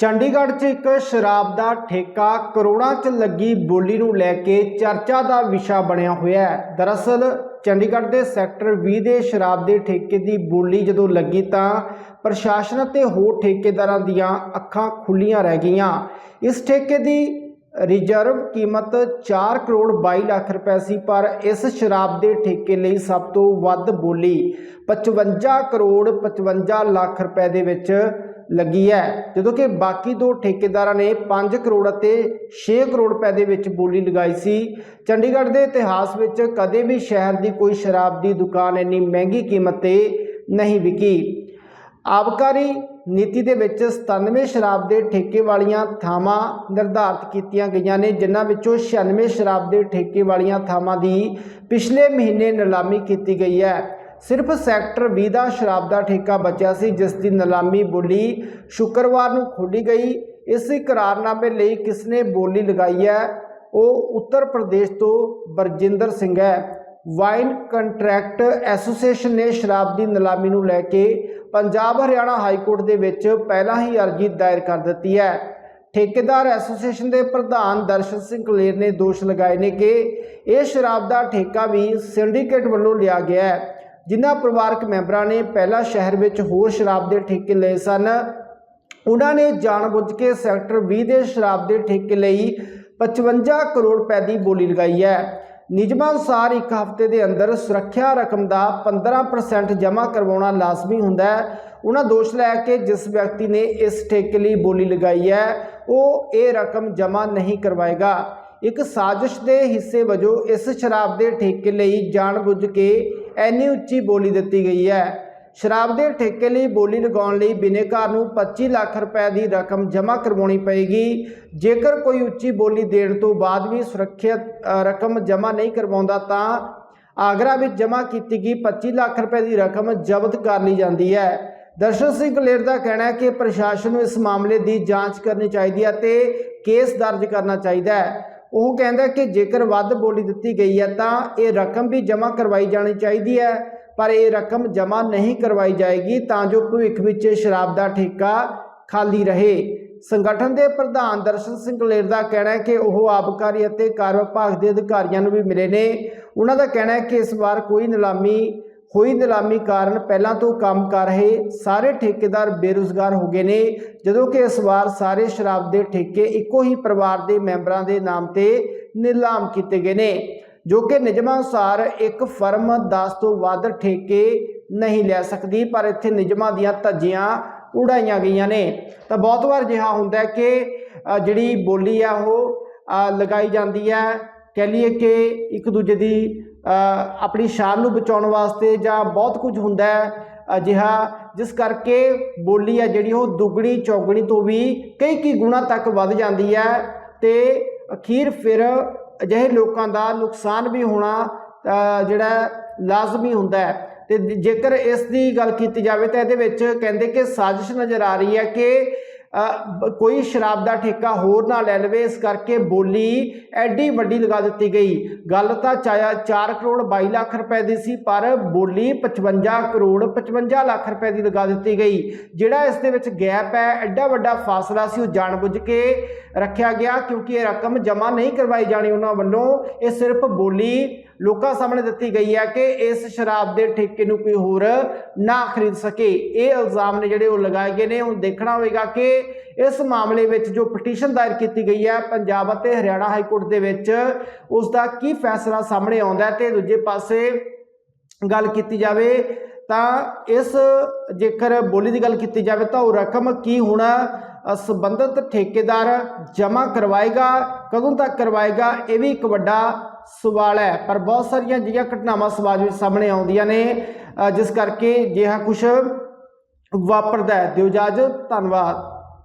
ਚੰਡੀਗੜ੍ਹ 'ਚ ਇੱਕ ਸ਼ਰਾਬ ਦਾ ਠੇਕਾ ਕਰੋੜਾਂ 'ਚ ਲੱਗੀ ਬੋਲੀ ਨੂੰ ਲੈ ਕੇ ਚਰਚਾ ਦਾ ਵਿਸ਼ਾ ਬਣਿਆ ਹੋਇਆ ਹੈ। ਦਰਅਸਲ, ਚੰਡੀਗੜ੍ਹ ਦੇ ਸੈਕਟਰ 20 ਦੇ ਸ਼ਰਾਬ ਦੇ ਠੇਕੇ ਦੀ ਬੋਲੀ ਜਦੋਂ ਲੱਗੀ ਤਾਂ ਪ੍ਰਸ਼ਾਸਨ ਅਤੇ ਹੋਰ ਠੇਕੇਦਾਰਾਂ ਦੀਆਂ ਅੱਖਾਂ ਖੁੱਲੀਆਂ ਰਹਿ ਗਈਆਂ। ਇਸ ਠੇਕੇ ਦੀ ਰਿਜ਼ਰਵ ਕੀਮਤ 4 ਕਰੋੜ 22 ਲੱਖ ਰੁਪਏ ਸੀ, ਪਰ ਇਸ ਸ਼ਰਾਬ ਦੇ ਠੇਕੇ ਲਈ ਸਭ ਤੋਂ ਵੱਧ ਬੋਲੀ 55 ਕਰੋੜ 55 ਲੱਖ ਰੁਪਏ ਦੇ ਵਿੱਚ ਲੱਗੀ ਹੈ। ਜਦੋਂ ਕਿ ਬਾਕੀ ਦੋ ਠੇਕੇਦਾਰਾਂ ਨੇ 5 ਕਰੋੜ ਅਤੇ 6 ਕਰੋੜ ਰੁਪਏ ਦੇ ਵਿੱਚ ਬੋਲੀ ਲਗਾਈ ਸੀ। ਚੰਡੀਗੜ੍ਹ ਦੇ ਇਤਿਹਾਸ ਵਿੱਚ ਕਦੇ ਵੀ ਸ਼ਹਿਰ ਦੀ ਕੋਈ ਸ਼ਰਾਬ ਦੀ ਦੁਕਾਨ ਇੰਨੀ ਮਹਿੰਗੀ ਕੀਮਤ ਤੇ ਨਹੀਂ ਵਿਕੀ। ਆਬਕਾਰੀ ਨੀਤੀ ਦੇ ਵਿੱਚ 97 ਸ਼ਰਾਬ ਦੇ ਠੇਕੇ ਵਾਲੀਆਂ ਥਾਵਾਂ ਨਿਰਧਾਰਤ ਕੀਤੀਆਂ ਗਈਆਂ ਨੇ, ਜਿਨ੍ਹਾਂ ਵਿੱਚੋਂ 96 ਸ਼ਰਾਬ ਦੇ ਠੇਕੇ ਵਾਲੀਆਂ ਥਾਵਾਂ ਦੀ ਪਿਛਲੇ ਮਹੀਨੇ ਨਿਲਾਮੀ ਕੀਤੀ ਗਈ ਹੈ। ਸਿਰਫ ਸੈਕਟਰ 20 ਦਾ ਸ਼ਰਾਬ ਦਾ ਠੇਕਾ ਬਚਿਆ ਸੀ, ਜਿਸ ਦੀ ਨਿਲਾਮੀ ਬੋਲੀ ਸ਼ੁੱਕਰਵਾਰ ਨੂੰ ਖੋਲੀ ਗਈ। ਇਸ ਇਕਰਾਰਨਾਮੇ ਲਈ ਕਿਸ ਨੇ ਬੋਲੀ ਲਗਾਈ ਹੈ? ਉਹ ਉੱਤਰ ਪ੍ਰਦੇਸ਼ ਤੋਂ ਬਰਜਿੰਦਰ ਸਿੰਘ ਹੈ। ਵਾਈਨ ਕੰਟਰੈਕਟ ਐਸੋਸੀਏਸ਼ਨ ਨੇ ਸ਼ਰਾਬ ਦੀ ਨਿਲਾਮੀ ਨੂੰ ਲੈ ਕੇ ਪੰਜਾਬ ਹਰਿਆਣਾ ਹਾਈ ਕੋਰਟ ਦੇ ਵਿੱਚ ਪਹਿਲਾਂ ਹੀ ਅਰਜ਼ੀ ਦਾਇਰ ਕਰ ਦਿੱਤੀ ਹੈ। ਠੇਕੇਦਾਰ ਐਸੋਸੀਏਸ਼ਨ ਦੇ ਪ੍ਰਧਾਨ ਦਰਸ਼ਨ ਸਿੰਘ ਕਲੇਰ ਨੇ ਦੋਸ਼ ਲਗਾਏ ਨੇ ਕਿ ਇਹ ਸ਼ਰਾਬ ਦਾ ਠੇਕਾ ਵੀ ਸਿੰਡੀਕੇਟ ਵੱਲੋਂ ਲਿਆ ਗਿਆ ਹੈ। ਜਿਨ੍ਹਾਂ ਪਰਿਵਾਰਕ ਮੈਂਬਰਾਂ ਨੇ ਪਹਿਲਾਂ ਸ਼ਹਿਰ ਵਿੱਚ ਹੋਰ ਸ਼ਰਾਬ ਦੇ ਠੇਕੇ ਲਏ ਸਨ, ਉਹਨਾਂ ਨੇ ਜਾਣਬੁੱਝ ਕੇ ਸੈਕਟਰ 20 ਦੇ ਸ਼ਰਾਬ ਦੇ ਠੇਕੇ ਲਈ 55 ਕਰੋੜ ਰੁਪਏ ਦੀ ਬੋਲੀ ਲਗਾਈ ਹੈ। ਨਿਯਮਾਂ ਅਨੁਸਾਰ ਇੱਕ ਹਫ਼ਤੇ ਦੇ ਅੰਦਰ ਸੁਰੱਖਿਆ ਰਕਮ ਦਾ 15% ਜਮ੍ਹਾਂ ਕਰਵਾਉਣਾ ਲਾਜ਼ਮੀ ਹੁੰਦਾ ਹੈ। ਉਹਨਾਂ ਦੋਸ਼ ਲਾਇਆ ਕਿ ਜਿਸ ਵਿਅਕਤੀ ਨੇ ਇਸ ਠੇਕੇ ਲਈ ਬੋਲੀ ਲਗਾਈ ਹੈ, ਉਹ ਇਹ ਰਕਮ ਜਮ੍ਹਾਂ ਨਹੀਂ ਕਰਵਾਏਗਾ। ਇੱਕ ਸਾਜ਼ਿਸ਼ ਦੇ ਹਿੱਸੇ ਵਜੋਂ ਇਸ ਸ਼ਰਾਬ ਦੇ ਠੇਕੇ ਲਈ ਜਾਣਬੁੱਝ ਕੇ ਐਨੀ ਉੱਚੀ ਬੋਲੀ ਦਿੱਤੀ ਗਈ ਹੈ। ਸ਼ਰਾਬ ਦੇ ਠੇਕੇ ਲਈ ਬੋਲੀ ਲਗਾਉਣ ਲਈ ਬਿਨੇਕਾਰ ਨੂੰ 25 ਲੱਖ ਰੁਪਏ ਦੀ ਰਕਮ ਜਮ੍ਹਾਂ ਕਰਵਾਉਣੀ ਪਏਗੀ। ਜੇਕਰ ਕੋਈ ਉੱਚੀ ਬੋਲੀ ਦੇਣ ਤੋਂ ਬਾਅਦ ਵੀ ਸੁਰੱਖਿਅਤ ਰਕਮ ਜਮ੍ਹਾਂ ਨਹੀਂ ਕਰਵਾਉਂਦਾ ਤਾਂ ਆਗਰਾ ਵਿੱਚ ਜਮ੍ਹਾਂ ਕੀਤੀ ਗਈ 25 ਲੱਖ ਰੁਪਏ ਦੀ ਰਕਮ ਜ਼ਬਤ ਕਰ ਲਈ ਜਾਂਦੀ ਹੈ। ਦਰਸ਼ਨ ਸਿੰਘ ਕਲੇਰ ਦਾ ਕਹਿਣਾ ਹੈ ਕਿ ਪ੍ਰਸ਼ਾਸਨ ਨੂੰ ਇਸ ਮਾਮਲੇ ਦੀ ਜਾਂਚ ਕਰਨੀ ਚਾਹੀਦੀ ਹੈ ਤੇ ਕੇਸ ਦਰਜ ਕਰਨਾ ਚਾਹੀਦਾ ਹੈ। ਉਹ ਕਹਿੰਦਾ ਕਿ ਜੇਕਰ ਵੱਧ ਬੋਲੀ ਦਿੱਤੀ ਗਈ ਹੈ ਤਾਂ ਇਹ ਰਕਮ ਵੀ ਜਮ੍ਹਾਂ ਕਰਵਾਈ ਜਾਣੀ ਚਾਹੀਦੀ ਹੈ, ਪਰ ਇਹ ਰਕਮ ਜਮ੍ਹਾਂ ਨਹੀਂ ਕਰਵਾਈ ਜਾਏਗੀ ਤਾਂ ਜੋ ਭਵਿੱਖ ਵਿੱਚ ਸ਼ਰਾਬ ਦਾ ਠੇਕਾ ਖਾਲੀ ਰਹੇ। ਸੰਗਠਨ ਦੇ ਪ੍ਰਧਾਨ ਦਰਸ਼ਨ ਸਿੰਘ ਕਲੇਰ ਦਾ ਕਹਿਣਾ ਹੈ ਕਿ ਉਹ ਆਬਕਾਰੀ ਅਤੇ ਕਾਰ ਵਿਭਾਗ ਦੇ ਅਧਿਕਾਰੀਆਂ ਨੂੰ ਵੀ ਮਿਲੇ ਨੇ। ਉਹਨਾਂ ਦਾ ਕਹਿਣਾ ਹੈ ਕਿ ਇਸ ਵਾਰ ਕੋਈ ਨਿਲਾਮੀ ਹੋਈ ਨਿਲਾਮੀ ਕਾਰਨ ਪਹਿਲਾਂ ਤੋਂ ਕੰਮ ਕਰ ਰਹੇ ਸਾਰੇ ਠੇਕੇਦਾਰ ਬੇਰੁਜ਼ਗਾਰ ਹੋ ਗਏ ਨੇ, ਜਦੋਂ ਕਿ ਇਸ ਵਾਰ ਸਾਰੇ ਸ਼ਰਾਬ ਦੇ ਠੇਕੇ ਇੱਕੋ ਹੀ ਪਰਿਵਾਰ ਦੇ ਮੈਂਬਰਾਂ ਦੇ ਨਾਮ ਤੇ ਨਿਲਾਮ ਕੀਤੇ ਗਏ ਨੇ, ਜੋ ਕਿ ਨਿਯਮਾਂ ਅਨੁਸਾਰ ਇੱਕ ਫਰਮ 10 ਤੋਂ ਵੱਧ ਠੇਕੇ ਨਹੀਂ ਲੈ ਸਕਦੀ, ਪਰ ਇੱਥੇ ਨਿਯਮਾਂ ਦੀਆਂ ਧੱਜੀਆਂ ਉਡਾਈਆਂ ਗਈਆਂ ਨੇ। ਤਾਂ ਬਹੁਤ ਵਾਰ ਜਿਹਾ ਹੁੰਦਾ ਕਿ ਜਿਹੜੀ ਬੋਲੀ ਆ ਉਹ ਲਗਾਈ ਜਾਂਦੀ ਹੈ ਕਹਿ ਲਈਏ ਕਿ ਇੱਕ ਦੂਜੇ ਦੀ ਆਪਣੀ ਸ਼ਾਨ ਨੂੰ ਬਚਾਉਣ ਵਾਸਤੇ ਜਾਂ ਬਹੁਤ ਕੁਝ ਹੁੰਦਾ ਹੈ, ਅਜਿਹਾ, ਜਿਸ ਕਰਕੇ ਬੋਲੀ ਹੈ ਜਿਹੜੀ ਉਹ ਦੁੱਗਣੀ, ਚੌਗਣੀ ਤੋਂ ਵੀ ਕਈ ਕਈ ਗੁਣਾ ਤੱਕ ਵੱਧ ਜਾਂਦੀ ਹੈ ਤੇ ਅਖੀਰ ਫਿਰ ਅਜਿਹੇ ਲੋਕਾਂ ਦਾ ਨੁਕਸਾਨ ਵੀ ਹੋਣਾ ਜਿਹੜਾ ਲਾਜ਼ਮੀ ਹੁੰਦਾ ਹੈ। ਤੇ ਜੇਕਰ ਇਸ ਦੀ ਗੱਲ ਕੀਤੀ ਜਾਵੇ ਤਾਂ ਇਹਦੇ ਵਿੱਚ ਕਹਿੰਦੇ ਕਿ ਸਾਜ਼ਿਸ਼ ਨਜ਼ਰ ਆ ਰਹੀ ਹੈ ਕਿ ਕੋਈ ਸ਼ਰਾਬ ਦਾ ਠੇਕਾ ਹੋਰ ਨਾ ਲੈ ਲਵੇ, ਇਸ ਕਰਕੇ ਬੋਲੀ ਐਡੀ ਵੱਡੀ ਲਗਾ ਦਿੱਤੀ ਗਈ। ਗੱਲ ਤਾਂ ਚਾਇਆ 4 ਕਰੋੜ 22 ਲੱਖ ਰੁਪਏ ਦੀ ਸੀ, ਪਰ ਬੋਲੀ 55 ਕਰੋੜ 55 ਲੱਖ ਰੁਪਏ ਦੀ ਲਗਾ ਦਿੱਤੀ ਗਈ। ਜਿਹੜਾ ਇਸ ਦੇ ਵਿੱਚ ਗੈਪ ਹੈ, ਐਡਾ ਵੱਡਾ ਫਾਸਲਾ ਸੀ, ਉਹ ਜਾਣਬੁੱਝ ਕੇ ਰੱਖਿਆ ਗਿਆ, ਕਿਉਂਕਿ ਇਹ ਰਕਮ ਜਮ੍ਹਾਂ ਨਹੀਂ ਕਰਵਾਈ ਜਾਣੀ ਉਹਨਾਂ ਵੱਲੋਂ। ਇਹ ਸਿਰਫ ਬੋਲੀ ਲੋਕਾਂ ਸਾਹਮਣੇ ਦਿੱਤੀ ਗਈ ਹੈ ਕਿ ਇਸ ਸ਼ਰਾਬ ਦੇ ਠੇਕੇ ਨੂੰ ਕੋਈ ਹੋਰ ਨਾ ਖਰੀਦ ਸਕੇ। ਇਹ ਇਲਜ਼ਾਮ ਨੇ ਜਿਹੜੇ ਉਹ ਲਗਾਏ ਗਏ ਨੇ। ਹੁਣ ਦੇਖਣਾ ਹੋਵੇਗਾ ਕਿ ਇਸ ਮਾਮਲੇ ਵਿੱਚ ਜੋ ਪਟੀਸ਼ਨ ਦਾਇਰ ਕੀਤੀ ਗਈ ਹੈ ਪੰਜਾਬ ਅਤੇ ਹਰਿਆਣਾ ਹਾਈ ਕੋਰਟ ਦੇ ਵਿੱਚ ਉਸ ਦਾ ਕੀ ਫੈਸਲਾ ਸਾਹਮਣੇ ਆਉਂਦਾ ਹੈ ਤੇ ਦੂਜੇ ਪਾਸੇ ਗੱਲ ਕੀਤੀ ਜਾਵੇ ਤਾਂ ਇਸ ਜੇਕਰ ਬੋਲੀ ਦੀ ਗੱਲ ਕੀਤੀ ਜਾਵੇ ਤਾਂ ਉਹ ਰਕਮ ਕੀ ਹੁਣ ਅ, ਸੰਬੰਧਿਤ ਠੇਕੇਦਾਰ ਜਮ੍ਹਾਂ ਕਰਵਾਏਗਾ ਕਦੋਂ ਤੱਕ ਕਰਵਾਏਗਾ ਇਹ ਵੀ ਇੱਕ ਵੱਡਾ ਸਵਾਲ ਹੈ। ਪਰ ਬਹੁਤ ਸਾਰੀਆਂ ਜਿਹੀਆਂ ਘਟਨਾਵਾਂ ਸਮਾਜ ਵਿੱਚ ਸਾਹਮਣੇ ਆਉਂਦੀਆਂ ਨੇ ਜਿਸ ਕਰਕੇ ਜਿਹਾ ਕੁਝ ਵਾਪਰਦਾ ਹੈ। ਦਿਓ ਇਜਾਜ਼ਤ ਧੰਨਵਾਦ।